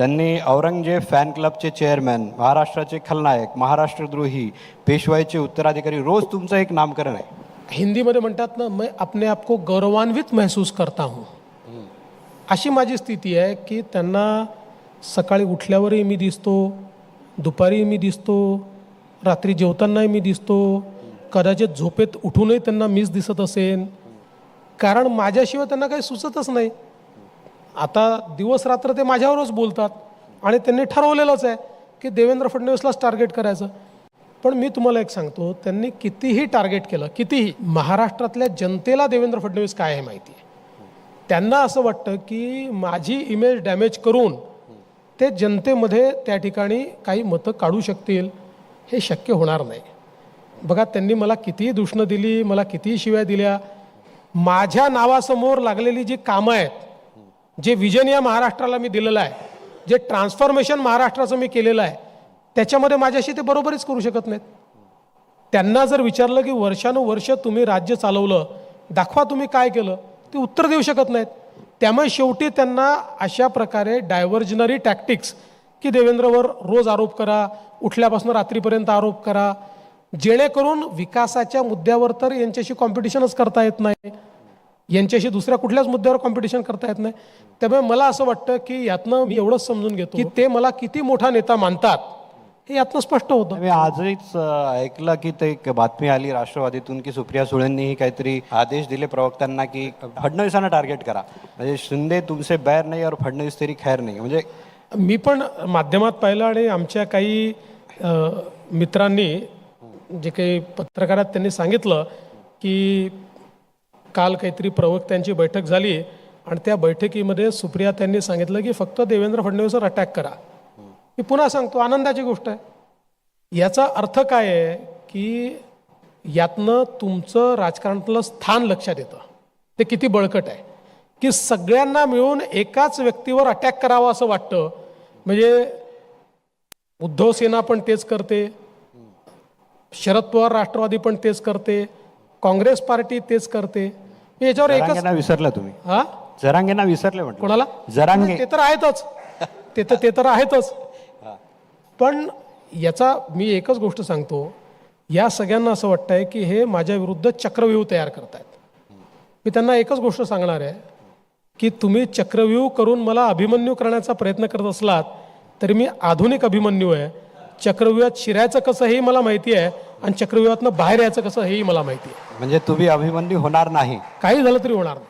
त्यांनी औरंगजेब फॅन क्लबचे चेअरमॅन महाराष्ट्राचे खलनायक महाराष्ट्रद्रोही पेशवाईचे उत्तराधिकारी रोज तुमचं एक नामकरण आहे. हिंदीमध्ये म्हणतात ना मैं अपने आप को गौरवान्वित महसूस करता हूँ. अशी माझी स्थिती आहे की त्यांना सकाळी उठल्यावरही मी दिसतो दुपारी मी दिसतो रात्री जेवतानाही मी दिसतो कदाचित झोपेत उठूनही त्यांना मीच दिसत असेन. कारण माझ्याशिवाय त्यांना काही सुचतच नाही. आता दिवस रात्र ते माझ्यावरच बोलतात आणि त्यांनी ठरवलेलंच आहे की देवेंद्र फडणवीसलाच टार्गेट करायचं. पण मी तुम्हाला एक सांगतो त्यांनी कितीही टार्गेट केलं कितीही महाराष्ट्रातल्या जनतेला देवेंद्र फडणवीस काय आहे माहिती आहे? त्यांना असं वाटतं की माझी इमेज डॅमेज करून ते जनतेमध्ये त्या ठिकाणी काही मतं काढू शकतील हे शक्य होणार नाही. बघा त्यांनी मला कितीही दूषणं दिली मला कितीही शिव्या दिल्या माझ्या नावासमोर लागलेली जी कामं आहेत जे विजन या महाराष्ट्राला मी दिलेलं आहे जे ट्रान्सफॉर्मेशन महाराष्ट्राचं मी केलेलं आहे त्याच्यामध्ये माझ्याशी ते बरोबरीच करू शकत नाहीत. त्यांना जर विचारलं की वर्षानुवर्ष तुम्ही राज्य चालवलं दाखवा तुम्ही काय केलं ते उत्तर देऊ शकत नाहीत. त्यामुळे शेवटी त्यांना अशा प्रकारे डायव्हर्जनरी टॅक्टिक्स की देवेंद्रवर रोज आरोप करा उठल्यापासून रात्रीपर्यंत आरोप करा जेणेकरून विकासाच्या मुद्द्यावर तर यांच्याशी कॉम्पिटिशनच करता येत नाही. यांच्याशी दुसऱ्या कुठल्याच मुद्द्यावर कॉम्पिटिशन करता येत नाही. त्यामुळे मला असं वाटतं की यातनं मी एवढंच समजून घेतो की ते मला किती मोठा नेता मानतात हे यातनं स्पष्ट होतं. मी आजच ऐकलं की ते एक बातमी आली राष्ट्रवादीतून की सुप्रिया सुळेंनीही काहीतरी आदेश दिले प्रवक्त्यांना की फडणवीसांना टार्गेट करा. म्हणजे शिंदे तुमचे बैर नाही और फडणवीस तरी खैर नाही. म्हणजे मी पण माध्यमात पाहिलं आणि आमच्या काही मित्रांनी जे काही पत्रकारात त्यांनी सांगितलं की काल काहीतरी प्रवक्त्यांची बैठक झाली आणि त्या बैठकीमध्ये सुप्रिया त्यांनी सांगितलं की फक्त देवेंद्र फडणवीसवर अटॅक करा. मी पुन्हा सांगतो आनंदाची गोष्ट आहे. याचा अर्थ काय आहे की यातनं तुमचं राजकारणातलं स्थान लक्षात येतं. ते किती बळकट आहे. की सगळ्यांना मिळून एकाच व्यक्तीवर अटॅक करावा असं वाटतं. म्हणजे उद्धव सेना पण तेच करते. शरद पवार राष्ट्रवादी पण तेच करते. काँग्रेस पार्टी तेच करते. मी याच्यावर एकच जरांगेंना विसरलं तुम्ही. हा? जरांगेंना विसरले म्हटलं. कोणाला? जरांगे. ते तर आहेतच. ते तर ते तर आहेतच. पण याचा मी एकच गोष्ट सांगतो. या सगळ्यांना असं वाटतंय की हे माझ्या विरुद्ध चक्रव्यूह तयार करतायत. मी त्यांना एकच गोष्ट सांगणार आहे की तुम्ही चक्रव्यूह करून मला अभिमन्यू करण्याचा प्रयत्न करत असलात तरी मी आधुनिक अभिमन्यू आहे. चक्रव्यूहात शिरायचं कसं हेही मला माहिती आहे आणि चक्रव्यूहातनं बाहेर यायचं कसं हेही मला माहिती आहे. म्हणजे तुम्ही अभिमन्यू होणार नाही. काही झालं तरी होणार नाही.